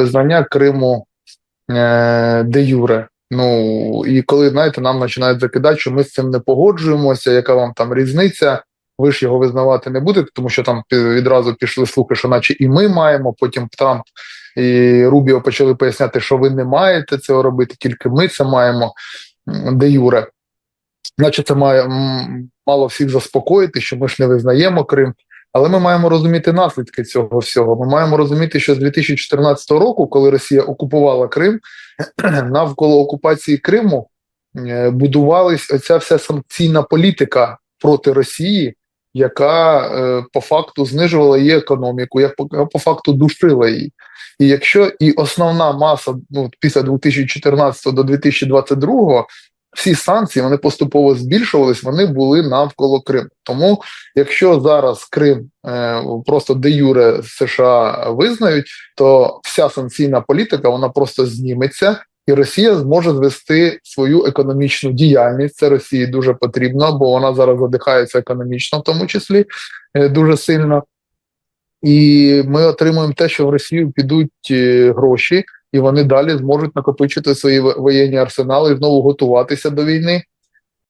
визнання Криму е, де Юре. Ну і коли знаєте, нам починають закидати, що ми з цим не погоджуємося, яка вам там різниця? Ви ж його визнавати не будете, тому що там відразу пішли слухи, що наче і ми маємо. Потім Трамп і Рубіо почали поясняти, що ви не маєте цього робити, тільки ми це маємо де Юре. Значить, це має мало всіх заспокоїти, що ми ж не визнаємо Крим. Але ми маємо розуміти наслідки цього всього. Ми маємо розуміти, що з 2014 року, коли Росія окупувала Крим, навколо окупації Криму е, будувалась оця вся санкційна політика проти Росії, яка е, по факту знижувала її економіку, по, по факту душила її. І якщо і основна маса ну, після 2014 до 2022 всі санкції вони поступово збільшувались, вони були навколо Криму. Тому, якщо зараз Крим е, просто де Юре США визнають, то вся санкційна політика вона просто зніметься, і Росія зможе звести свою економічну діяльність. Це Росії дуже потрібно, бо вона зараз задихається економічно, в тому числі е, дуже сильно. І ми отримуємо те, що в Росію підуть е, гроші, і вони далі зможуть накопичити свої воєнні арсенали і знову готуватися до війни.